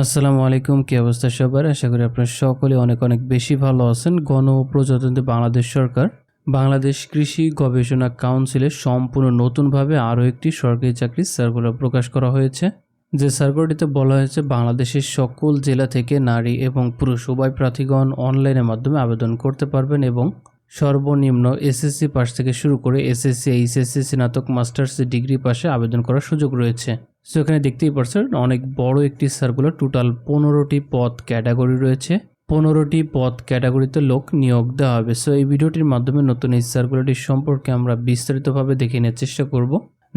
আসসালামু আলাইকুম, কি অবস্থা সবার? আশা করি আপনারা সকলে অনেক অনেক বেশি ভালো আছেন। গণ প্রজাতন্ত্রী বাংলাদেশ সরকার, বাংলাদেশ কৃষি গবেষণা কাউন্সিলের সম্পূর্ণ নতুনভাবে আরও একটি সরকারি চাকরির সার্কুলার প্রকাশ করা হয়েছে। যে সার্কুলারটিতে বলা হয়েছে, বাংলাদেশের সকল জেলা থেকে নারী এবং পুরুষ উভয় প্রার্থীগণ অনলাইনের মাধ্যমে আবেদন করতে পারবেন এবং সর্বনিম্ন এসএসসি পাস থেকে শুরু করে এসএসসি, এইচএসসি, স্নাতক, মাস্টার্স ডিগ্রি পাশে আবেদন করার সুযোগ রয়েছে। সো এখানে দেখতেই পারছেন, অনেক বড় একটি সার্কুলার টোটাল পনেরোটি পদ ক্যাটাগরি রয়েছে। পনেরোটি পদ ক্যাটাগরিতে লোক নিয়োগ দেওয়া হবে। সো এই ভিডিওটির মাধ্যমে নতুন এই সার্কুলারটি সম্পর্কে আমরা বিস্তারিতভাবে দেখে নেওয়ার চেষ্টা করব।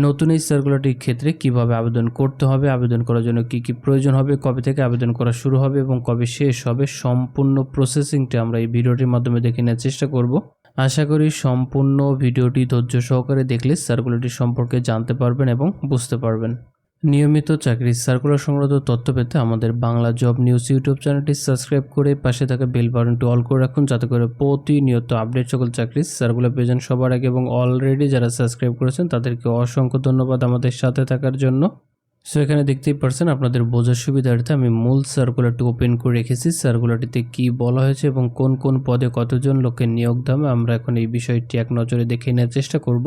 নতুন এই সার্কুলারটির ক্ষেত্রে কীভাবে আবেদন করতে হবে, আবেদন করার জন্য কি কি প্রয়োজন হবে, কবে থেকে আবেদন করা শুরু হবে এবং কবে শেষ হবে, সম্পূর্ণ প্রসেসিংটা আমরা এই ভিডিওটির মাধ্যমে দেখে নেওয়ার চেষ্টা করব। আশা করি সম্পূর্ণ ভিডিওটি ধৈর্য সহকারে দেখলে সার্কুলারটি সম্পর্কে জানতে পারবেন এবং বুঝতে পারবেন। নিয়মিত চাকরির সার্কুলার সংক্রান্ত তথ্য পেতে আমাদের বাংলা জব নিউজ ইউটিউব চ্যানেলটি সাবস্ক্রাইব করে পাশে থাকা বেল বাটনটি অল করে রাখুন, যাতে করে প্রতিনিয়ত আপডেট সকল চাকরির সার্কুলার পেয়ে যান সবার আগে এবং অলরেডি যারা সাবস্ক্রাইব করেছেন, তাদেরকে অসংখ্য ধন্যবাদ আমাদের সাথে থাকার জন্য। সো এখানে দেখতেই পারছেন আপনাদের বোঝার সুবিধার্থে আমি মূল সার্কুলারটি ওপেন করে রেখেছি। সার্কুলারটিতে কি বলা হয়েছে এবং কোন কোন পদে কতজন লোককে নিয়োগ দেবে আমরা এখন এই বিষয়টি এক নজরে দেখে নেওয়ার চেষ্টা করব।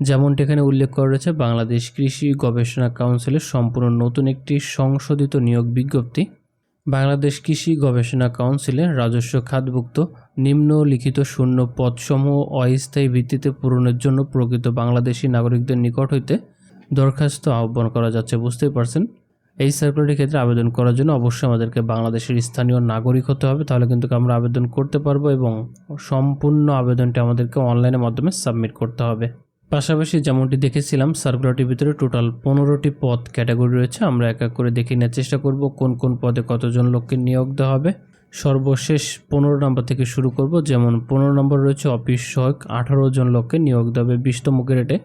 যেমনটি এখানে উল্লেখ করা রয়েছে, বাংলাদেশ কৃষি গবেষণা কাউন্সিলের সম্পূর্ণ নতুন একটি সংশোধিত নিয়োগ বিজ্ঞপ্তি। বাংলাদেশ কৃষি গবেষণা কাউন্সিলে রাজস্ব খাতভুক্ত নিম্নলিখিত শূন্য পদসমূহ অস্থায়ী ভিত্তিতে পূরণের জন্য প্রকৃত বাংলাদেশি নাগরিকদের নিকট হইতে দরখাস্ত আহ্বান করা যাচ্ছে, বুঝতেই পারছেন? এই সার্কুলারের ক্ষেত্রে আবেদন করার জন্য অবশ্যই আমাদেরকে বাংলাদেশের স্থানীয় নাগরিক হতে হবে, তাহলে কিন্তু আমরা আবেদন করতে পারব এবং সম্পূর্ণ আবেদনটি আমাদেরকে অনলাইনের মাধ্যমে সাবমিট করতে হবে। পাশাপাশি যেমনটি দেখেছিলাম সার্কুলারটির ভিতরে টোটাল পনেরোটি পদ ক্যাটাগরি রয়েছে। আমরা এক এক করে দেখে নেওয়ার চেষ্টা করব কোন কোন পদে কতজন লোককে নিয়োগ দেওয়া হবে। সর্বশেষ পনেরো নম্বর থেকে শুরু করব। যেমন পনেরো নম্বর রয়েছে অফিস সহায়ক, আঠারো জন লোককে নিয়োগ দেওয়া হবে বিশতম গ্রেডে।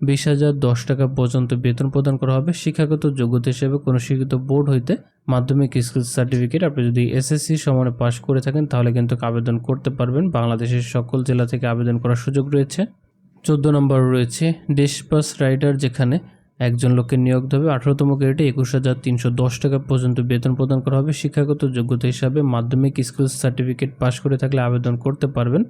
বিশ হাজার দশ টাকা পর্যন্ত বেতন প্রদান করা হবে। শিক্ষাগত যোগ্যতা হিসেবে কোনো শিক্ষিত বোর্ড হইতে মাধ্যমিক স্কুল সার্টিফিকেট আপনি যদি এসএসসি সমানে পাশ করে থাকেন, তাহলে কিন্তু আবেদন করতে পারবেন। বাংলাদেশের সকল জেলা থেকে আবেদন করার সুযোগ রয়েছে। চোদ্দ নম্বর রয়েছে ডেসপাস রাইডার যেখানে একজন লোককে নিয়োগ দেবে আঠারোতম গ্রেডে একুশ হাজার তিনশো দশ টাকা পর্যন্ত বেতন প্রদান করা হবে। শিক্ষাগত যোগ্যতা হিসাবে মাধ্যমিক স্কুল সার্টিফিকেট পাশ করে থাকলে আবেদন করতে পারবেন।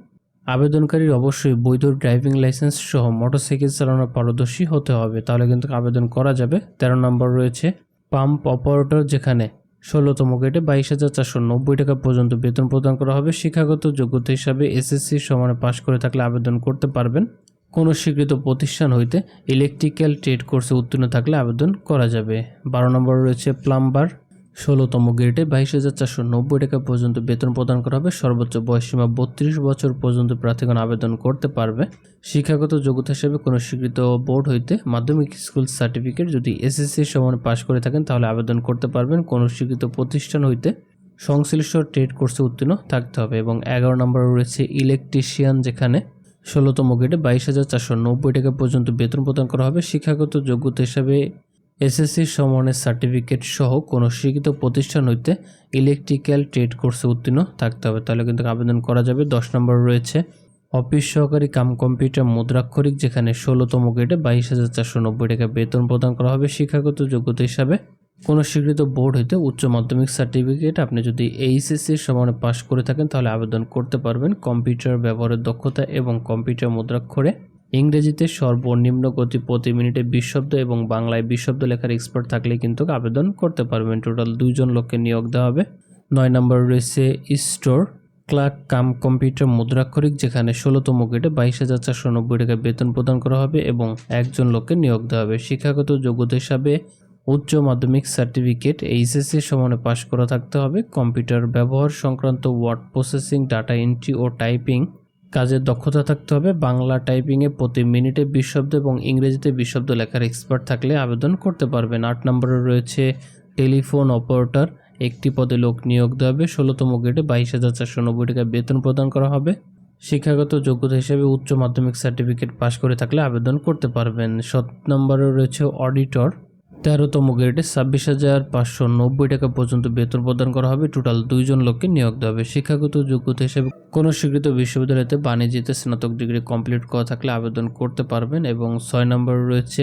আবেদনকারীর অবশ্যই বৈধ ড্রাইভিং লাইসেন্স সহ মোটরসাইকেল চালানোর পারদর্শী হতে হবে। তাহলে কিন্তু আবেদন করা যাবে। তেরো নম্বর রয়েছে, পাম্প অপারেটর যেখানে ষোলোতম গ্রেডে বাইশ হাজার চারশো নব্বই টাকা পর্যন্ত বেতন প্রদান করা হবে। শিক্ষাগত যোগ্যতা হিসাবে এসএসসি সমানে পাশ করে থাকলে আবেদন করতে পারবেন। কোনো স্বীকৃত প্রতিষ্ঠান হইতে ইলেকট্রিক্যাল ট্রেড কোর্সে উত্তীর্ণ থাকলে আবেদন করা যাবে। বারো নম্বর রয়েছে প্লাম্বার ষোলোতম গ্রেডে বাইশ হাজার চারশো নব্বই টাকা পর্যন্ত বেতন প্রদান করা হবে। সর্বোচ্চ বয়সীমা বত্রিশ বছর পর্যন্ত প্রার্থীগণ আবেদন করতে পারবে। শিক্ষাগত যোগ্যতা হিসেবে কোনো স্বীকৃত বোর্ড হইতে মাধ্যমিক স্কুল সার্টিফিকেট যদি এসএসসি সমান পাশ করে থাকেন, তাহলে আবেদন করতে পারবেন। কোনো স্বীকৃত প্রতিষ্ঠান হইতে সংশ্লিষ্ট ট্রেড কোর্সে উত্তীর্ণ থাকতে হবে। এবং এগারো নম্বর রয়েছে ইলেকট্রিশিয়ান যেখানে ষোলোতম গ্রেডে বাইশ হাজার চারশো নব্বই টাকা পর্যন্ত বেতন প্রদান করা হবে। শিক্ষাগত যোগ্যতা হিসাবে এসএসসি সমানের সার্টিফিকেট সহ কোনো স্বীকৃত প্রতিষ্ঠান হইতে ইলেকট্রিক্যাল ট্রেড কোর্সে উত্তীর্ণ থাকতে হবে। তাহলে কিন্তু আবেদন করা যাবে। দশ নম্বর রয়েছে অফিস সহকারী কাম কম্পিউটার মুদ্রাক্ষরিক, যেখানে ষোলোতম গ্রেডে বাইশ হাজার চারশো নব্বই টাকা বেতন প্রদান করা হবে। শিক্ষাগত যোগ্যতা হিসাবে কোনো স্বীকৃত বোর্ড হইতে উচ্চ মাধ্যমিক সার্টিফিকেট আপনি যদি এইচএসসির সমানে পাশ করে থাকেন, তাহলে আবেদন করতে পারবেন কম্পিউটার ব্যবহারের দক্ষতা এবং কম্পিউটার মুদ্রাক্ষরে। ইংরেজিতে সর্বনিম্ন গতি প্রতি মিনিটে বিশ শব্দ এবং বাংলায় বিশ শব্দ লেখার এক্সপার্ট থাকলে কিন্তু আবেদন করতে পারবেন। টোটাল দুইজন লোককে নিয়োগ দেওয়া হবে। নয় নম্বর রয়েছে স্টোর ক্লার্ক কাম কম্পিউটার মুদ্রাক্ষরিক, যেখানে ষোলোতম গ্রেডে বাইশ হাজার চারশো নব্বই টাকা বেতন প্রদান করা হবে এবং একজন লোককে নিয়োগ দেওয়া হবে। শিক্ষাগত যোগ্যতা হিসাবে উচ্চ মাধ্যমিক সার্টিফিকেট এইচএসসি সমানে পাশ করা থাকতে হবে। কম্পিউটার ব্যবহার সংক্রান্ত ওয়ার্ড প্রসেসিং, ডাটা এন্ট্রি ও টাইপিং কাজের দক্ষতা থাকতে হবে। বাংলা টাইপিংয়ে প্রতি মিনিটে বিশ এবং ইংরেজিতে বিশ লেখার এক্সপার্ট থাকলে আবেদন করতে পারবেন। আট নম্বরে রয়েছে টেলিফোন অপারেটর, একটি পদে লোক নিয়োগ দেওয়া হবে। ষোলোতম গ্রেডে বাইশ হাজার চারশো নব্বই টাকা বেতন প্রদান করা হবে। শিক্ষাগত যোগ্যতা হিসেবে উচ্চ মাধ্যমিক সার্টিফিকেট পাশ করে থাকলে আবেদন করতে পারবেন। সাত নম্বরে রয়েছে অডিটর তেরোতম গ্রেডে ছাব্বিশ হাজার পাঁচশো নব্বই টাকা পর্যন্ত বেতন প্রদান করা হবে। টোটাল দুইজন লোককে নিয়োগ দেওয়া হবে। শিক্ষাগত যোগ্যতা হিসেবে কোনো স্বীকৃত বিশ্ববিদ্যালয়তে বাণিজ্যতে স্নাতক ডিগ্রি কমপ্লিট করা থাকলে আবেদন করতে পারবেন এবং ছয় নম্বর রয়েছে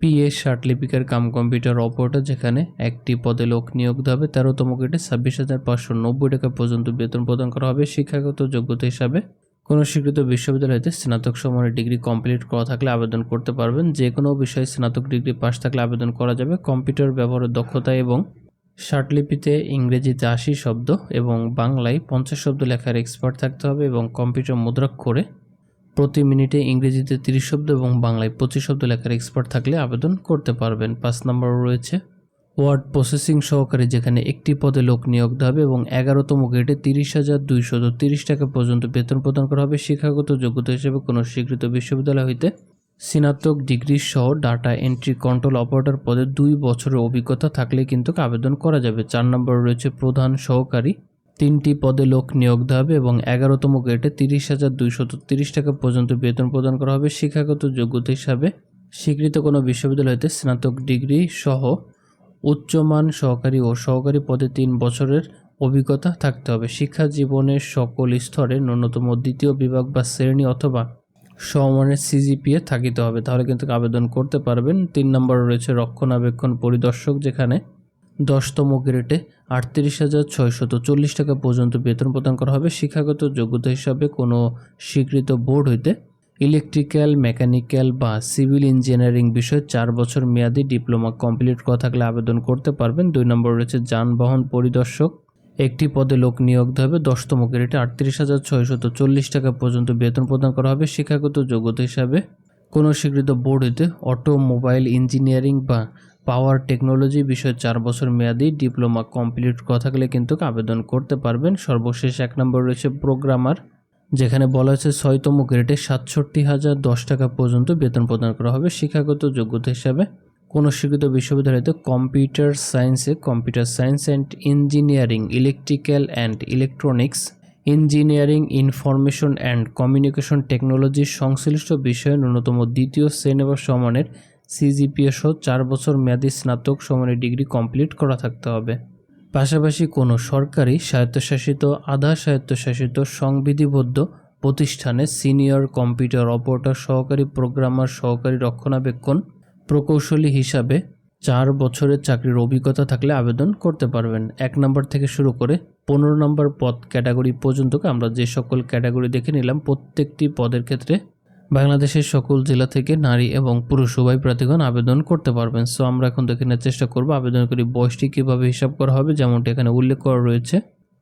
পিএ লিপিকার কাম কম্পিউটার অপারেটর, যেখানে একটি পদে লোক নিয়োগ দেওয়া হবে। তেরোতম গ্রেডে ছাব্বিশ হাজার পাঁচশো নব্বই টাকা পর্যন্ত বেতন প্রদান করা হবে। শিক্ষাগত যোগ্যতা হিসাবে কোনো স্বীকৃত বিশ্ববিদ্যালয় হতে স্নাতক সময়ের ডিগ্রি কমপ্লিট করা থাকলে আবেদন করতে পারবেন। যে কোনো বিষয়ে স্নাতক ডিগ্রি পাস থাকলে আবেদন করা যাবে। কম্পিউটার ব্যবহারের দক্ষতা এবং শার্টলিপিতে ইংরেজিতে আশি শব্দ এবং বাংলায় পঞ্চাশ শব্দ লেখার এক্সপার্ট থাকতে হবে এবং কম্পিউটার মুদ্রাক্ষরে প্রতি মিনিটে ইংরেজিতে তিরিশ শব্দ এবং বাংলায় পঁচিশ শব্দ লেখার এক্সপার্ট থাকলে আবেদন করতে পারবেন। পাঁচ নম্বর রয়েছে ওয়ার্ড প্রসেসিং সহকারী যেখানে একটি পদে লোক নিয়োগ দেওয়া হবে এবং এগারোতম গ্রেডে তিরিশ হাজার দুইশত তিরিশ টাকা পর্যন্ত বেতন প্রদান করা হবে শিক্ষাগত যোগ্যতা হিসেবে কোনো স্বীকৃত বিশ্ববিদ্যালয় হইতে। স্নাতক ডিগ্রি সহ ডাটা এন্ট্রি কন্ট্রোল অপারেটর পদে দুই বছরের অভিজ্ঞতা থাকলে কিন্তু আবেদন করা যাবে। চার নম্বর রয়েছে প্রধান সহকারী। তিনটি পদে লোক নিয়োগ দেওয়া হবে এবং এগারোতম গ্রেডে তিরিশ হাজার দুইশত তিরিশ টাকা পর্যন্ত বেতন প্রদান করা হবে শিক্ষাগত যোগ্যতা হিসাবে। স্বীকৃত কোনো বিশ্ববিদ্যালয়তে স্নাতক ডিগ্রি সহ উচ্চমান, সহকারী ও সহকারী পদে তিন বছরের অভিজ্ঞতা থাকতে হবে। শিক্ষা জীবনের সকল স্তরে ন্যূনতম দ্বিতীয় বিভাগ বা শ্রেণি অথবা সমমানের সিজিপিএ থাকিতে হবে। তাহলে কিন্তু আবেদন করতে পারবেন। তিন নম্বর রয়েছে রক্ষণাবেক্ষণ পরিদর্শক, যেখানে দশতম গ্রেডে আটত্রিশ হাজার ছয়শত চল্লিশ টাকা পর্যন্ত বেতন প্রদান করা হবে। শিক্ষাগত যোগ্যতা হিসাবে কোনো স্বীকৃত বোর্ড হইতে ইলেকট্রিক্যাল, মেকানিক্যাল বা সিভিল ইঞ্জিনিয়ারিং বিষয়ে চার বছর মেয়াদি ডিপ্লোমা কমপ্লিট করা থাকলে আবেদন করতে পারবেন। দুই নম্বর রয়েছে যানবাহন পরিদর্শক। একটি পদে লোক নিয়োগ হবে। দশতম গ্রেডে আটত্রিশ হাজার ছয়শত চল্লিশ টাকা পর্যন্ত বেতন প্রদান করা হবে শিক্ষাগত যোগ্যতা হিসাবে। কোনো স্বীকৃত বোর্ড হইতে অটোমোবাইল ইঞ্জিনিয়ারিং বা পাওয়ার টেকনোলজি বিষয়ে চার বছর মেয়াদি ডিপ্লোমা কমপ্লিট করা থাকলে কিন্তু আবেদন করতে পারবেন। সর্বশেষ এক নম্বর রয়েছে প্রোগ্রামার। যেখানে বলা হয়েছে ছয়তম গ্রেডে সাতষট্টি হাজার দশ টাকা পর্যন্ত বেতন প্রদান করা হবে। শিক্ষাগত যোগ্যতা হিসাবে কোনো স্বীকৃত বিশ্ববিদ্যালয়তে কম্পিউটার সায়েন্সে, computer science and engineering, electrical and electronics, engineering, information and communication টেকনোলজির সংশ্লিষ্ট বিষয়ে ন্যূনতম দ্বিতীয় শ্রেণি বা সমানের সিজিপিএ সহ চার বছর মেয়াদী স্নাতক সমানের ডিগ্রি কমপ্লিট করা থাকতে হবে। পাশাপাশি কোনো সরকারি স্বায়ত্তশাসিত, আধা স্বায়ত্তশাসিত সংবিধিবদ্ধ প্রতিষ্ঠানে সিনিয়র কম্পিউটার অপারেটর, সহকারী প্রোগ্রামার, সহকারী রক্ষণাবেক্ষণ প্রকৌশলী হিসাবে চার বছরের চাকরির অভিজ্ঞতা থাকলে আবেদন করতে পারবেন। এক নম্বর থেকে শুরু করে পনেরো নম্বর পদ ক্যাটাগরি পর্যন্ত আমরা যে সকল ক্যাটাগরি দেখে নিলাম, প্রত্যেকটি পদের ক্ষেত্রে বাংলাদেশের সকল জেলা থেকে নারী এবং পুরুষ উভয় প্রার্থীগণ আবেদন করতে পারবেন। সো আমরা এখন দেখে নেওয়ার চেষ্টা করব আবেদনকারী বয়সটি কীভাবে হিসাব করা হবে, যেমনটি এখানে উল্লেখ করা রয়েছে।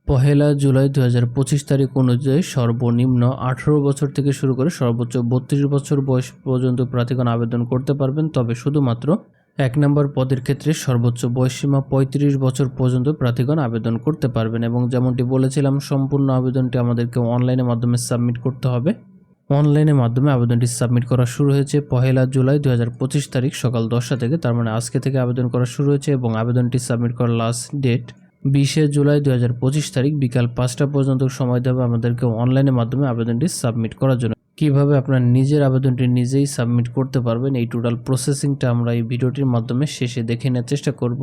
পহেলা জুলাই দু হাজার পঁচিশ তারিখ অনুযায়ী সর্বনিম্ন আঠারো বছর থেকে শুরু করে সর্বোচ্চ বত্রিশ বছর বয়স পর্যন্ত প্রার্থীগণ আবেদন করতে পারবেন। তবে শুধুমাত্র এক নম্বর পদের ক্ষেত্রে সর্বোচ্চ বয়সীমা পঁয়ত্রিশ বছর পর্যন্ত প্রার্থীগণ আবেদন করতে পারবেন এবং যেমনটি বলেছিলাম, সম্পূর্ণ আবেদনটি আমাদেরকে অনলাইনের মাধ্যমে সাবমিট করতে হবে। অনলাইনের মাধ্যমে আবেদনটি সাবমিট করা শুরু হয়েছে পহেলা জুলাই দু হাজার পঁচিশ তারিখ সকাল দশটা থেকে। তার মানে আজকে থেকে আবেদন করা শুরু হয়েছে এবং আবেদনটি সাবমিট করার লাস্ট ডেট বিশে জুলাই দু হাজার পঁচিশ তারিখ বিকাল পাঁচটা পর্যন্ত সময় দেবে আমাদেরকে অনলাইনের মাধ্যমে আবেদনটি সাবমিট করার জন্য। কীভাবে আপনার নিজের আবেদনটি নিজেই সাবমিট করতে পারবেন এই টোটাল প্রসেসিংটা আমরা এই ভিডিওটির মাধ্যমে শেষে দেখে নেওয়ার চেষ্টা করব।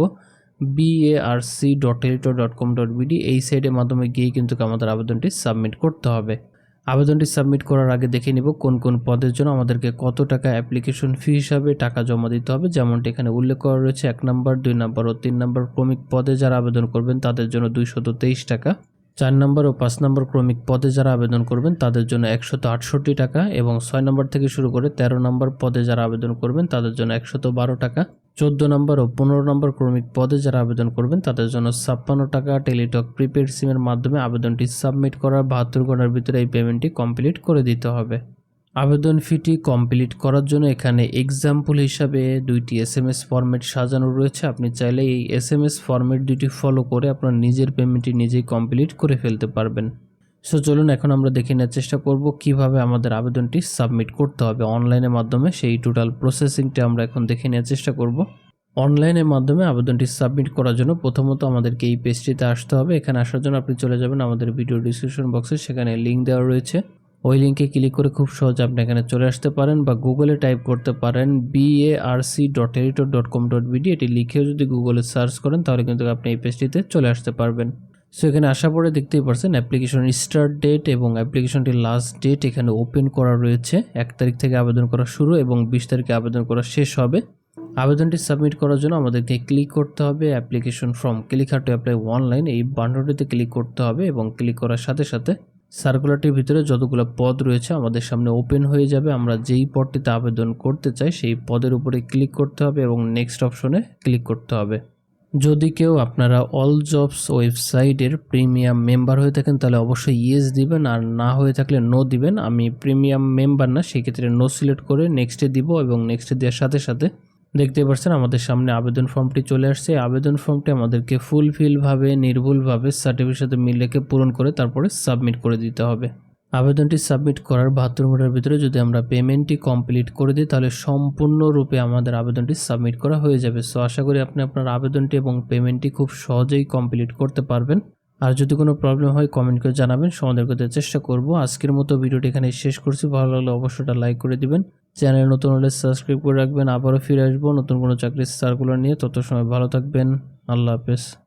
বিএআরসি ডট এলিটো ডট কম ডট বিডি এই সাইটের মাধ্যমে গিয়ে কিন্তু আমাদের আবেদনটি সাবমিট করতে হবে। আবেদনটি সাবমিট করার আগে দেখে নেব কোন কোন পদের জন্য আমাদেরকে কত টাকা অ্যাপ্লিকেশন ফি হিসাবে টাকা জমা দিতে হবে। যেমনটি এখানে উল্লেখ করা রয়েছে, এক নম্বর, দুই নম্বর ও তিন নম্বর ক্রমিক পদে যারা আবেদন করবেন তাদের জন্য দুইশত টাকা। চার নম্বর ও পাঁচ নম্বর ক্রমিক পদে যারা আবেদন করবেন, তাদের জন্য একশত আটষট্টি টাকা এবং ছয় নম্বর থেকে শুরু করে তেরো নম্বর পদে যারা আবেদন করবেন, তাদের জন্য একশত বারো টাকা। চোদ্দ নম্বর ও পনেরো নম্বর ক্রমিক পদে যারা আবেদন করবেন, তাদের জন্য ছাপ্পান্ন টাকা টেলিটক প্রিপেড সিমের মাধ্যমে আবেদনটি সাবমিট করার বাহাত্তর ঘণ্টার ভিতরে এই পেমেন্টটি কমপ্লিট করে দিতে হবে। আবেদন ফিটি কমপ্লিট করার জন্য এখানে এক্সাম্পল হিসাবে দুইটি এস এম এস ফরম্যাট সাজানো রয়েছে। আপনি চাইলে এই এস এম এস ফরম্যাট দুইটি ফলো করে আপনার নিজের পেমেন্টটি নিজেই কমপ্লিট করে ফেলতে পারবেন। সো চলুন এখন আমরা দেখে নেওয়ার চেষ্টা করব কীভাবে আমাদের আবেদনটি সাবমিট করতে হবে। অনলাইনের মাধ্যমে সেই টোটাল প্রসেসিংটা আমরা এখন দেখে নেওয়ার চেষ্টা করব। অনলাইনের মাধ্যমে আবেদনটি সাবমিট করার জন্য প্রথমত আমাদেরকে এই পেজটিতে আসতে হবে। এখানে আসার জন্য আপনি চলে যাবেন আমাদের ভিডিও ডিসক্রিপশন বক্সে সেখানে লিঙ্ক দেওয়া রয়েছে। ওই লিঙ্কে ক্লিক করে খুব সহজে আপনি এখানে চলে আসতে পারেন বা গুগলে টাইপ করতে পারেন BARC dot editor dot com dot BD এটি লিখেও যদি গুগলে সার্চ করেন, তাহলে কিন্তু আপনি এই পেজটিতে চলে আসতে পারবেন। সো এখানে আসার পরে দেখতেই পারছেন অ্যাপ্লিকেশন স্টার্ট ডেট এবং অ্যাপ্লিকেশনটির লাস্ট ডেট এখানে ওপেন করা রয়েছে। এক তারিখ থেকে আবেদন করা শুরু এবং বিশ তারিখে আবেদন করা শেষ হবে। আবেদনটি সাবমিট করার জন্য আমাদেরকে ক্লিক করতে হবে application form click here to apply online এই বাটনটিতে ক্লিক করতে হবে এবং ক্লিক করার সাথে সাথে সার্কুলারটির ভিতরে যতগুলো পদ রয়েছে আমাদের সামনে ওপেন হয়ে যাবে। আমরা যেই পদটিতে আবেদন করতে চাই, সেই পদের উপরে ক্লিক করতে হবে এবং নেক্সট অপশনে ক্লিক করতে হবে। যদি কেউ আপনারা অল জবস ওয়েবসাইটের প্রিমিয়াম মেম্বার হয়ে থাকেন, তাহলে অবশ্যই ইয়েস দিবেন, আর না হয়ে থাকলে নো দিবেন। আমি প্রিমিয়াম মেম্বার না, সেক্ষেত্রে নো সিলেক্ট করে নেক্সটে দিব এবং নেক্সটে দেওয়ার সাথে সাথে দেখতে পাচ্ছেন আমাদের সামনে আবেদন ফর্মটি চলে আসছে। আবেদন ফর্মটি আমাদেরকে ফুলফিলভাবে, নির্ভুলভাবে সার্টিফিকেটের সাথে মিল রেখে পূরণ করে তারপরে সাবমিট করে দিতে হবে। আবেদনটি সাবমিট করার বাহাত্তর ঘণ্টার ভিতরে যদি আমরা পেমেন্টটি কমপ্লিট করে দিই, তাহলে সম্পূর্ণরূপে আমাদের আবেদনটি সাবমিট করা হয়ে যাবে। সো আশা করি আপনি আপনার আবেদনটি এবং পেমেন্টটি খুব সহজেই কমপ্লিট করতে পারবেন। আর যদি কোনো প্রবলেম হয় কমেন্ট করে জানাবেন, সমাধান করতে চেষ্টা করব। আজকের মতো ভিডিওটি এখানে শেষ করছি। ভালো লাগলে অবশ্যই একটা লাইক করে দিবেন। চ্যানেল নতুন হলে সাবস্ক্রাইব করে রাখবেন। আবারও ফিরে আসব নতুন কোনো চাকরির সার্কুলার নিয়ে। তত সময় ভালো থাকবেন। আল্লাহ হাফেজ।